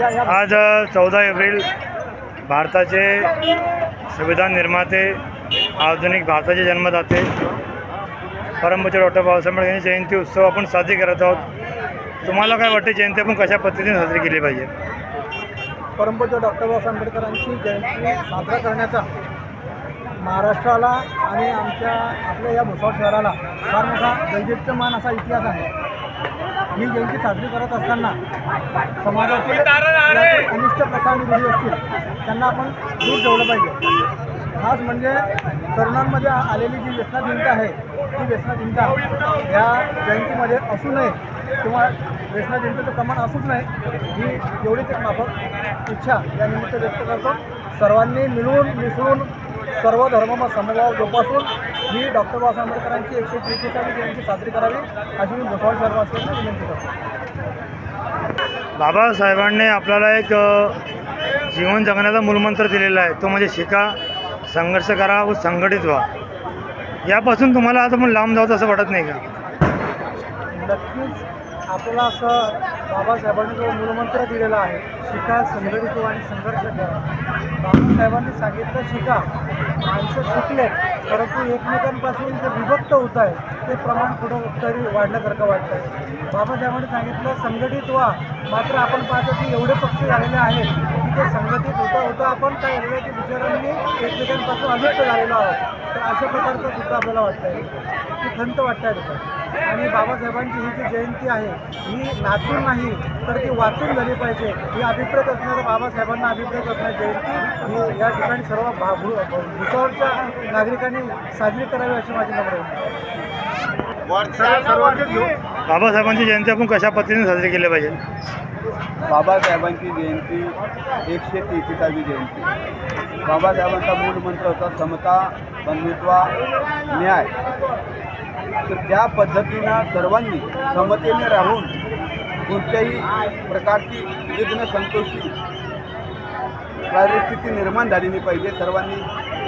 आज चौदा एप्रिल भारताचे संविधान निर्माते आधुनिक भारताचे जन्मदाते परमपूज्य डॉक्टर बाबासाहेब आंबेडकर यांची जयंती उत्सव आपण साजरी करत आहोत. तुम्हाला काय वाटते जयंती आपण कशा पद्धतीने साजरी केली पाहिजे? परमपूज्य डॉक्टर बाबासाहेब आंबेडकरांची जयंती साजरा करण्याचा महाराष्ट्राला आणि आमच्या आपल्या या भुसावळ शहराला फार मोठा दैदिप्यमान असा इतिहास आहे. ही जयंती साजरी करत असताना समाजातील अनिष्ट रूढी असतील त्यांना आपण दूर ठेवलं पाहिजे. खास म्हणजे तरुणांमध्ये आलेली जी व्यसनाधीनता आहे ती व्यसनाधीनता या जयंतीमध्ये असू नये किंवा व्यसनाधीनतेचं प्रमाण असूच नाही ही एवढीच एक माफक इच्छा या निमित्त व्यक्त करतो. सर्वांनी मिळून मिसळून सर्व धर्म समभाव जोपासून ही डॉक्टर बाबासाहेब आंबेडकरांची एकशे त्रेतीसावी जयंती साजरी करावी अशी मी भुसावळ शहरवासियांना विनंती करतो. बाबासाहेबांनी आपल्याला एक जीवन जगण्याचा मूलमंत्र दिलेला आहे. तो म्हणजे शिका संघर्ष करा व संघटित व्हा. यापासून तुम्हाला आता पण लांब जावं असं वाटत नाही का? नक्कीच. आपल्याला असं बाबासाहेबांनी जो मूलमंत्र दिलेला आहे शिका संघटित आणि संघर्ष करा. बाबासाहेबांनी सांगितलं शिका माणसं शिकले परंतु एकमेकांपासून जे विभक्त होत आहे ते प्रमाण कुठं तरी वाढल्यासारखं वाटतं आहे बाबासाहेबांनी सांगितलं संघटित व्हा. मात्र आपण पाहतो की एवढे पक्ष झालेले आहेत की ते संघटित होता होता आपण काय झालेलं की विचारांनी एकमेकांपासून अलिप्त झालेलो आहोत. तर अशा प्रकारचं सुद्धा आपल्याला वाटतं आहे की खंत वाटतं आहे आणि बाबासाहेबांची ही जी जयंती आहे ही नाचून नाही तर ती वाचून झाली पाहिजे. ही अभिप्रेत असणारं बाबासाहेबांना अभिप्रेत असणारी जयंती ही या ठिकाणी सर्व भा भू भुसावळच्या नागरिकांनी साजरी करावी अशी माझी नम्र बाबासाहेबांची जयंती आपण कशा पद्धतीने साजरी केली पाहिजे? बाबासाहेबांची जयंती एकशे तेहतीसावी जयंती. बाबासाहेबांचा मूळ मंत्र होता समता बंधुत्व न्याय. तर त्या पद्धतीनं सर्वांनी समतेने राहून कोणत्याही प्रकारची विघ्न संतोषी परिस्थिती निर्माण झालेली पाहिजे. सर्वांनी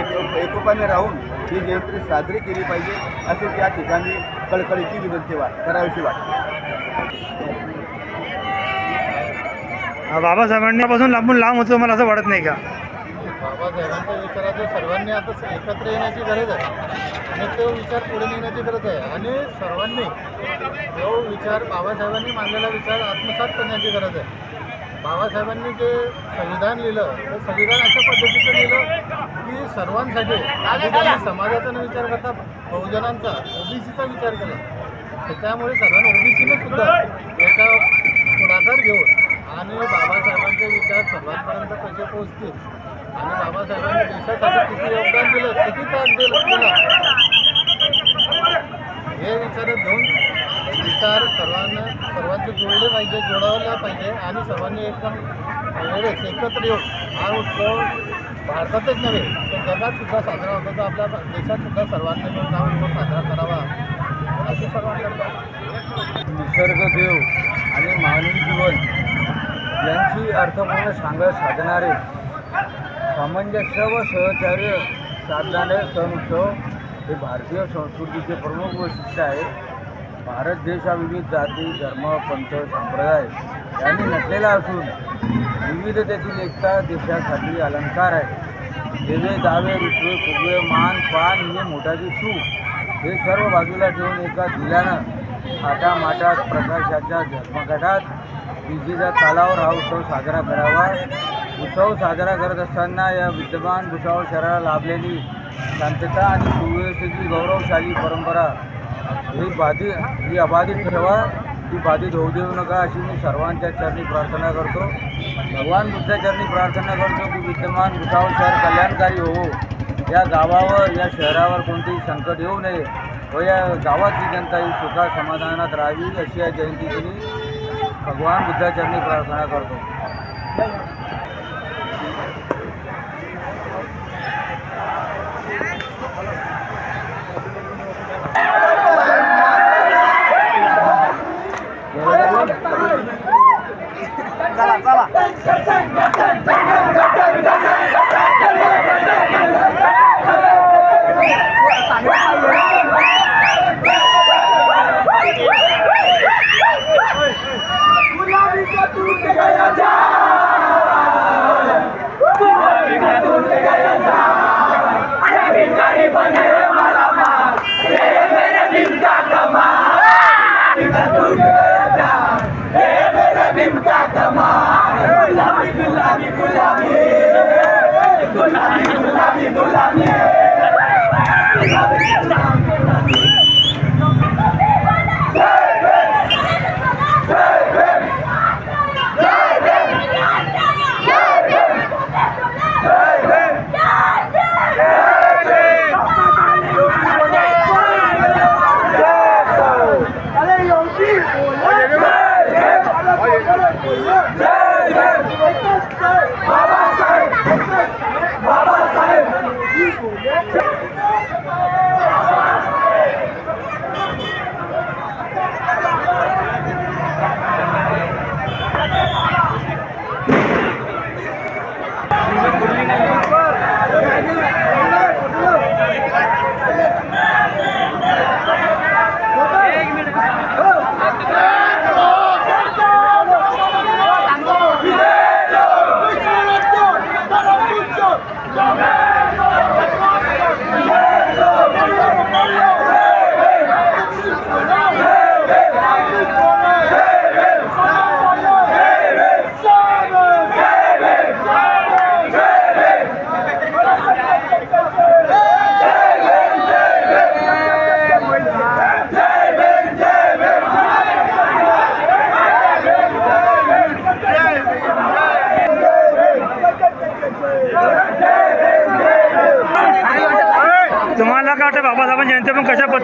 एक एकोपाने राहून ही जयंती साजरी केली पाहिजे असे त्या ठिकाणी कळकळीची विनंती वा करावीशी वाटते. बाबासाहेबांनी पासून लांबून लांब होतो मला असं वाटत नाही का? बाबासाहेबांच्या विचाराचं सर्वांनी आता एकत्र येण्याची गरज आहे. आणि तो विचार पुढे नेण्याची गरज आहे. आणि सर्वांनी तो विचार बाबासाहेबांनी मांडलेला विचार आत्मसात करण्याची गरज आहे. बाबासाहेबांनी जे संविधान लिहिलं ते संविधान अशा पद्धतीचं लिहिलं की सर्वांसाठी आधी समाजाचा न विचार करता बहुजनांचा ओबीसीचा विचार केला. तर त्यामुळे सर्वांना ओबीसीने सुद्धा याचा पुढाकार घेऊन आणि बाबासाहेबांचे विचार सर्वांपर्यंत कसे पोहोचतील आणि बाबासाहेबांनी देशासाठी किती योगदान दिलं किती त्याग दिलं दिला हे विचार घेऊन विचार सर्वांना सर्वांचे जोडले पाहिजे जोडावले पाहिजे आणि सर्वांनी एकदम वेळेस एकत्र येऊन हा उत्सव भारतातच नव्हे तर जगात सुद्धा साजरा होतो तर आपल्या देशात सुद्धा सर्वांनी मिळून हा उत्सव साजरा करावा अशी सर्वांना निसर्ग देव आणि मानवी जीवन यांची अर्थपूर्ण सांगड साधणारे सामंजस्य व सहचार्य साधणारे सण उत्सव हे भारतीय संस्कृतीचे प्रमुख वैशिष्ट्य आहे. भारत देश हा विविध जाती धर्म पंथ संप्रदाय यांनी नटलेला असून विविधतेतील एकता देशासाठी अलंकार आहे. देवे दावे रुसवे फुगवे मान पान हे मोठाची चूक हे सर्व बाजूला ठेवून एका दिल्यानं आटामाटात प्रकाशाच्या झगमगाटात विजेच्या तालावर हा उत्सव साजरा करावा. उत्सव साजरा करत असताना या विद्यमान भुसावळ शहराला लाभलेली शांतता आणि सुव्यवस्थेची गौरवशाली परंपरा. ही बाधित ही अबाधित ठेवा ती बाधित होऊ देऊ नका अशी मी सर्वांच्या चरणी प्रार्थना करतो. भगवान बुद्धाचरणी प्रार्थना करतो की विद्यमान भुसावळ शहर कल्याणकारी होवो. या गावावर या शहरावर कोणतेही संकट येऊ नये व या गावातली जनता ही सुखा समाधानात राहावी अशी या जयंतीची मी भगवान बुद्धाचरणी प्रार्थना करतो. तुम्हाला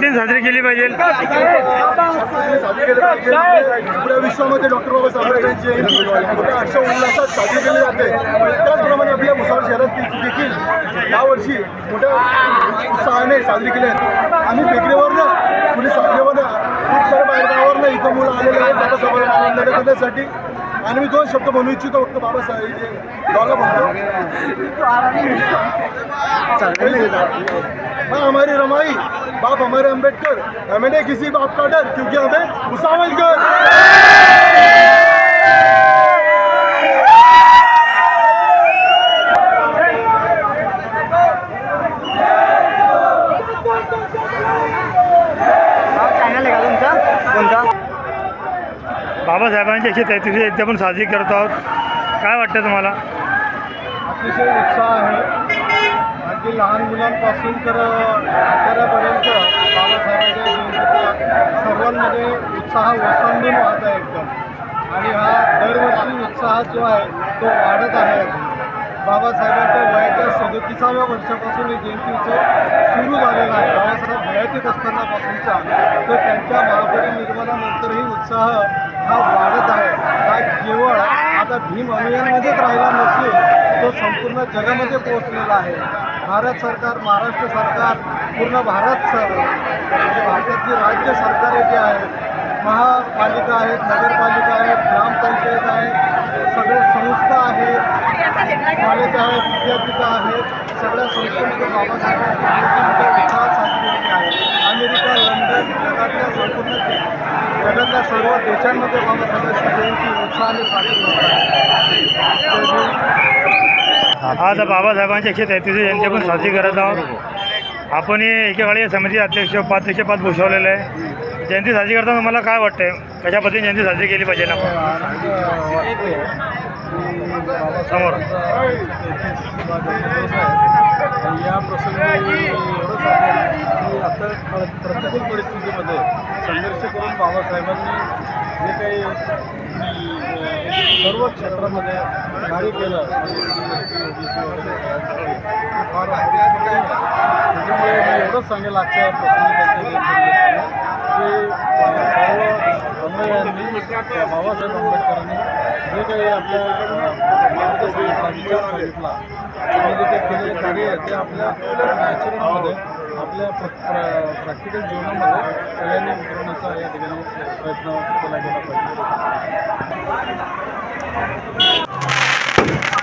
पण पद्धतीने साजरी केली पाहिजे. विश्वामध्ये डॉक्टर बाबासाहेब आंबेडकरांची मोठ्या उल्हासात साजरी केली जाते. त्याचप्रमाणे आपल्या भुसावळ शहरात देखील यावर्षी मोठ्या उत्साहाने साजरी केली आहे आम्ही बेकरीवरनं पोलीस साखरेवरनं खूप साऱ्या बाहेरगावावरनं इथं मुलं आलेले आहेत. बाबासाहेबांना आनंद करण्यासाठी आणि मी दोन शब्द म्हणू इच्छितो. फक्त बाबासाहेब जे दोघं म्हणतो हाँ हमारी रमाई. बाप हमारे अंबेडकर हमें नहीं किसी बाप का डर क्योंकि हमें भुसावल कर चॅनल आहे का तुमचा? कोणता? बाबासाहेबांची एकशे तेहतीस जयंती आपण साजरी करत आहोत. काय वाटतं तुम्हाला? अतिशय उत्साह आहे. अगदी लहान मुलांपासून तर म्हाताऱ्यापर्यंत बाबासाहेबांच्या जयंतीचा सर्वांमध्ये उत्साह ओसंडून वाहत आहे एकदम. आणि हा दरवर्षी उत्साह जो आहे तो वाढत आहे. बाबासाहेबांच्या वयाच्या सदतीसाव्या वर्षापासून हे जयंती उत्सव सुरू झालेला आहे. बाबासाहेब वयातीत असतानापासूनचा तर त्यांच्या महापरिनिर्माणानंतरही उत्साह हा वाढत आहे. हा केवळ आता भीम अभियानमध्येच राहिला नसून तो संपूर्ण जगामध्ये पोहोचलेला आहे. भारत सरकार महाराष्ट्र सरकार पूर्ण भारत सर म्हणजे भारतातली राज्य सरकारे जे आहेत महापालिका आहेत नगरपालिका आहेत ग्रामपंचायत आहेत सगळ्या संस्था आहेत कॉलेज आहेत विद्यापीठं आहेत सगळ्या संस्थेमध्ये बाबासाहेबांची मोठ्या साजरी होते आहे अमेरिका लंडन जगातल्या संपूर्ण जगातल्या सर्व देशांमध्ये बाबासाहेबांची जयंती उत्साहाने साजरी होत आहे. आज बाबासाहेबांची एकशे तेहतीस जयंती आपण साजरी करत आहोत. आपण एकेकाळी समिती अध्यक्ष उपाध्यक्ष पद भूषवलेलं आहे. जयंती साजरी करताना तुम्हाला काय वाटतंय? कशा पद्धतीने जयंती साजरी केली पाहिजे ना समोर. या प्रसंगी एवढं सांगेल की आता प्रतिकूल परिस्थितीमध्ये संघर्ष करून बाबासाहेबांनी जे काही सर्व क्षेत्रामध्ये कार्य केलं त्याच्यामुळे मी एवढंच सांगेल आजच्या प्रसंगी की अं, सर्व अन्वयांनी बाबासाहेब आंबेडकरांनी जे काही आपल्या अं, मार्गदर्शनाचा विचार सांगितला आणि जे केलेले कार्य आहे ते आपल्या नॅचरलमध्ये आपल्या प्रॅक्टिकल जीवनामध्ये सगळ्यांनी उतरवण्याचा या ठिकाणी प्रयत्न केला गेला पाहिजे.